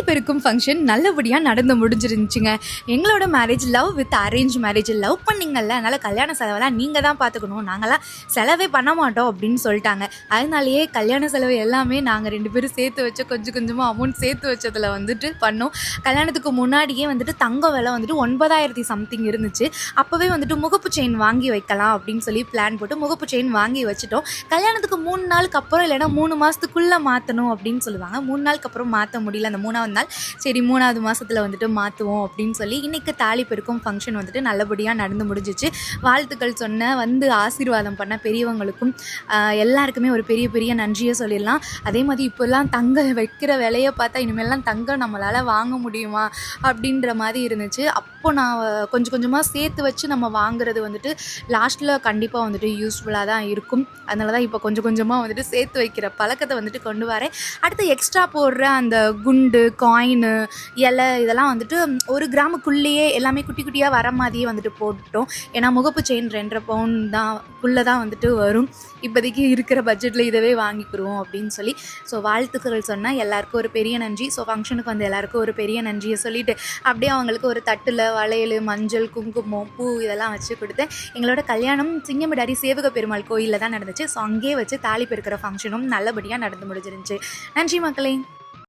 தாலி பெருக்கும் ஃபங்க்ஷன் நல்லபடியாக நடந்து முடிஞ்சிருந்துச்சுங்க. எங்களோட marriage love with arrange marriage love பண்ணீங்கல்ல அதனால் கல்யாண செலவெல்லாம் நீங்கள் தான் பார்த்துக்கணும் நாங்களாம் செலவே பண்ண மாட்டோம் அப்படின்னு சொல்லிட்டாங்க. அதனாலேயே கல்யாண செலவு எல்லாமே நாங்கள் ரெண்டு பேரும் சேர்த்து வச்ச கொஞ்சம் கொஞ்சமாக அமௌண்ட் சேர்த்து வச்சதில் வந்துட்டு பண்ணோம். கல்யாணத்துக்கு முன்னாடியே வந்துட்டு தங்க விலை வந்துட்டு ஒன்பதாயிரத்தி சம்திங் இருந்துச்சு. அப்போவே வந்துட்டு முகப்பு செயின் வாங்கி வைக்கலாம் அப்படின்னு சொல்லி பிளான் போட்டு முகப்பு செயின் வாங்கி வச்சுட்டோம். கல்யாணத்துக்கு மூணு நாளுக்கு அப்புறம் இல்லைன்னா மூணு மாதத்துக்குள்ளே மாற்றணும் அப்படின்னு சொல்லுவாங்க. மூணு நாளுக்கு அப்புறம் மாற்ற முடியல. அந்த மூணாவது நாள் சரி மூணாவது மாதத்தில் வந்துட்டு மாற்றுவோம் அப்படின்னு சொல்லி இன்றைக்கி தாலி பெருக்கும் ஃபங்க்ஷன் வந்துட்டு நல்லபடியாக நடந்து முடிஞ்சிச்சு. வாழ்த்துக்கள் சொன்ன வந்து ஆசீர்வாதம் பண்ண பெரியவங்களுக்கும் எல்லாருக்குமே ஒரு பெரிய பெரிய நன்றியை சொல்லிடலாம். அதே மாதிரி இப்போல்லாம் தங்க வைக்கிற விலையை பார்த்தா இனிமேல்லாம் தங்கம் நம்மளால் வாங்க முடியுமா அப்படின்ற மாதிரி இருந்துச்சு. அப்போ நான் கொஞ்சம் கொஞ்சமாக சேர்த்து வச்சு நம்ம வாங்குறது வந்துட்டு லாஸ்ட்டில் கண்டிப்பாக வந்துட்டு யூஸ்ஃபுல்லாக தான் இருக்கும். அதனால தான் இப்போ கொஞ்சம் கொஞ்சமாக வந்துட்டு சேர்த்து வைக்கிற பழக்கத்தை வந்துட்டு கொண்டு வரேன். அடுத்து எக்ஸ்ட்ரா போடுற அந்த குண்டு காயினு இலை இதெல்லாம் வந்துட்டு ஒரு கிராமுக்குள்ளேயே எல்லாமே குட்டி குட்டியாக வர மாதிரியே வந்துட்டு போட்டோம் ஏன்னா முகப்பு செயின் ரெண்டரை பவுன் தான் குள்ளே தான் வந்துட்டு வரும். இப்போதைக்கு இருக்கிற பட்ஜெட்டில் இதவே வாங்கிக்கிறோம் அப்படின்னு சொல்லி. ஸோ வாழ்த்துக்கள் சொன்னால் எல்லாருக்கும் ஒரு பெரிய நன்றி. ஸோ ஃபங்க்ஷனுக்கு வந்து எல்லாருக்கும் ஒரு பெரிய நன்றியை சொல்லிட்டு அப்படியே அவங்களுக்கு ஒரு தட்டில் வளையல் மஞ்சள் குங்குமம் பூ இதெல்லாம் வச்சு கொடுத்தேன். எங்களோட கல்யாணம் சிங்கமிடாரி சேவக பெருமாள் கோயிலில் தான் நடந்துச்சு. ஸோ அங்கேயே வச்சு தாலி பெருக்கிற ஃபங்க்ஷனும் நல்லபடியாக நடந்து முடிஞ்சிருந்துச்சு. நன்றி மக்களே.